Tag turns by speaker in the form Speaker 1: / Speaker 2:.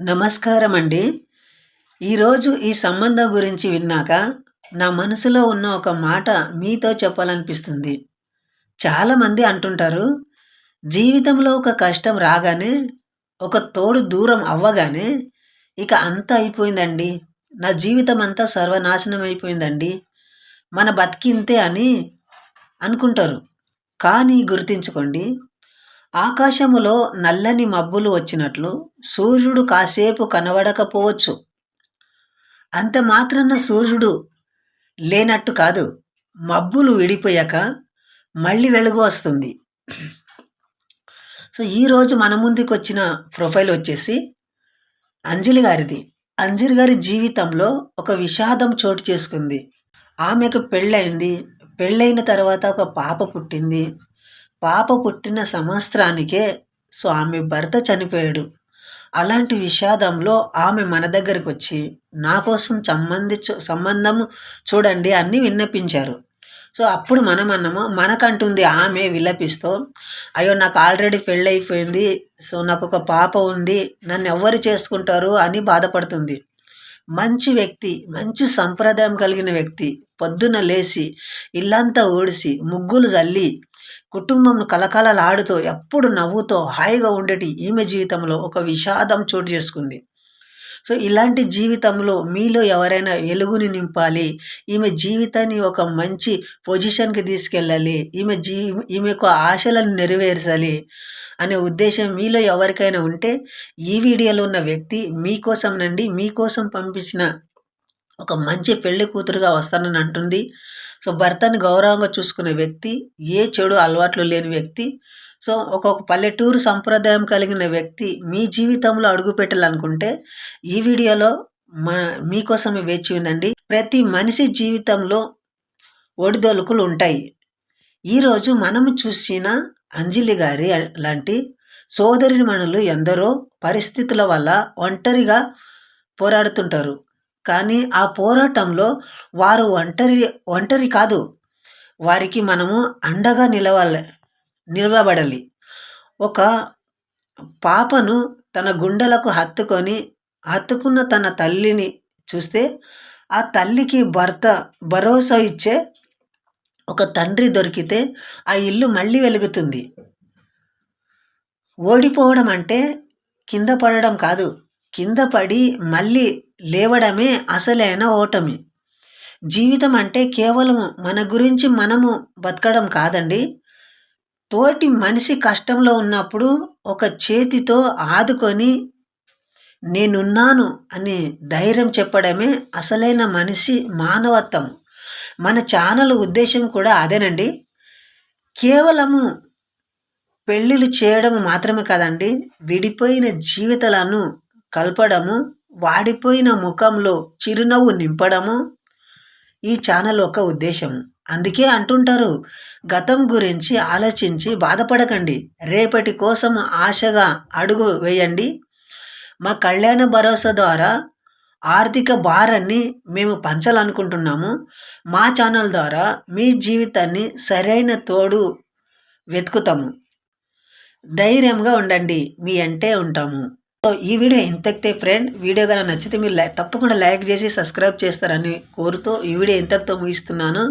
Speaker 1: నమస్కారం అండి. ఈరోజు ఈ సంబంధం గురించి విన్నాక, నా మనసులో ఉన్న ఒక మాట మీతో చెప్పాలనిపిస్తుంది. చాలామంది అంటుంటారు, జీవితంలో ఒక కష్టం రాగానే, ఒక తోడు దూరం అవ్వగానే, ఇక అంతా అయిపోయిందండి. నా జీవితం అంతా సర్వనాశనం అయిపోయిందండి. మన బతికింతే అని అనుకుంటారు. కానీ గుర్తించుకోండి ఆకాశములో నల్లని మబ్బులు వచ్చినట్లు సూర్యుడు కాసేపు కనబడకపోవచ్చు. అంత మాత్రాన సూర్యుడు లేనట్టు కాదు. మబ్బులు విడిపోయాక మళ్ళీ వెలుగు వస్తుంది. సో ఈరోజు మన ముందుకు వచ్చిన ప్రొఫైల్ వచ్చేసి అంజలి గారిది. అంజలి గారి జీవితంలో ఒక విషాదం చోటు చేసుకుంది. ఆమెకు పెళ్ళైంది పెళ్ళైన తర్వాత ఒక పాప పుట్టింది. పాప పుట్టిన సంవత్సరానికే సో ఆమె భర్త చనిపోయాడు. అలాంటి విషాదంలో ఆమె మన దగ్గరికి వచ్చి నా కోసం సంబంధి సంబంధము చూడండి అన్ని విన్నపించారు. సో అప్పుడు మనం అన్నము మనకంటుంది ఆమె విలపిస్తూ అయ్యో నాకు ఆల్రెడీ పెళ్ళైపోయింది సో నాకు ఒక పాప ఉంది నన్ను ఎవరు చేసుకుంటారు అని బాధపడుతుంది. మంచి వ్యక్తి మంచి సంప్రదాయం కలిగిన వ్యక్తి పొద్దున లేచి ఇల్లంతా ఓడిసి ముగ్గులు చల్లి కుటుంబం కలకలలాడుతూ ఎప్పుడు నవ్వుతో హాయిగా ఉండేటి ఈమె జీవితంలో ఒక విషాదం చోటు చేసుకుంది. సో ఇలాంటి జీవితంలో మీలో ఎవరైనా వెలుగుని నింపాలి ఈమె జీవితాన్ని ఒక మంచి పొజిషన్కి తీసుకెళ్ళాలి ఈమె జీ ఈమెకు ఆశలను నెరవేర్చాలి అనే ఉద్దేశం మీలో ఎవరికైనా ఉంటే ఈ వీడియోలో ఉన్న వ్యక్తి మీకోసం నండి మీకోసం పంపించిన ఒక మంచి పెళ్ళి కూతురుగా వస్తానని అంటుంది. సో భర్తని గౌరవంగా చూసుకునే వ్యక్తి ఏ చెడు అలవాట్లు లేని వ్యక్తి సో ఒక్కొక్క పల్లెటూరు సంప్రదాయం కలిగిన వ్యక్తి మీ జీవితంలో అడుగు పెట్టాలనుకుంటే ఈ వీడియోలో మా మీకోసమే వేచి ఉందండి. ప్రతి మనిషి జీవితంలో ఒడిదొలుకులు ఉంటాయి. ఈరోజు మనము చూసిన అంజలి గారి లాంటి సోదరి మనులు ఎందరో పరిస్థితుల వల్ల ఒంటరిగా పోరాడుతుంటారు. కానీ ఆ పోరాటంలో వారు ఒంటరి ఒంటరి కాదు. వారికి మనము అండగా నిలవాలి నిలవబడాలి. ఒక పాపను తన గుండెలకు హత్తుకొని హత్తుకున్న తన తల్లిని చూస్తే ఆ తల్లికి భర్త భరోసా ఇచ్చే ఒక తండ్రి దొరికితే ఆ ఇల్లు మళ్ళీ వెలుగుతుంది. ఓడిపోవడం అంటే కింద పడడం కాదు. కింద పడి మళ్ళీ లేవడమే అసలైన ఓటమి. జీవితం అంటే కేవలం మన గురించి మనము బతకడం కాదండి. తోటి మనిషి కష్టంలో ఉన్నప్పుడు ఒక చేతితో ఆదుకొని నేనున్నాను అని ధైర్యం చెప్పడమే అసలైన మనిషి మానవత్వం. మన ఛానల్ ఉద్దేశం కూడా అదేనండి. కేవలము పెళ్ళిళ్ళు చేయడం మాత్రమే కాదండి. విడిపోయిన జీవితాలను కలపడము వాడిపోయిన ముఖంలో చిరునవ్వు నింపడము ఈ ఛానల్ ఒక ఉద్దేశం అందుకే అంటుంటారు గతం గురించి ఆలోచించి బాధపడకండి. రేపటి కోసం ఆశగా అడుగు వేయండి. మా కళ్యాణ భరోసా ద్వారా ఆర్థిక భారాన్ని మేము పంచాలనుకుంటున్నాము. మా ఛానల్ ద్వారా మీ జీవితాన్ని సరైన తోడు వెతుకుతాము. ధైర్యంగా ఉండండి. మీ అంటే ఉంటాము. ఈ వీడియో ఎంతకితే ఫ్రెండ్ వీడియో కనుక నచ్చితే మీరు తప్పకుండా లైక్ చేసి సబ్స్క్రైబ్ చేస్తారని కోరుతూ ఈ వీడియో ఎంతతో ముగిస్తున్నాను.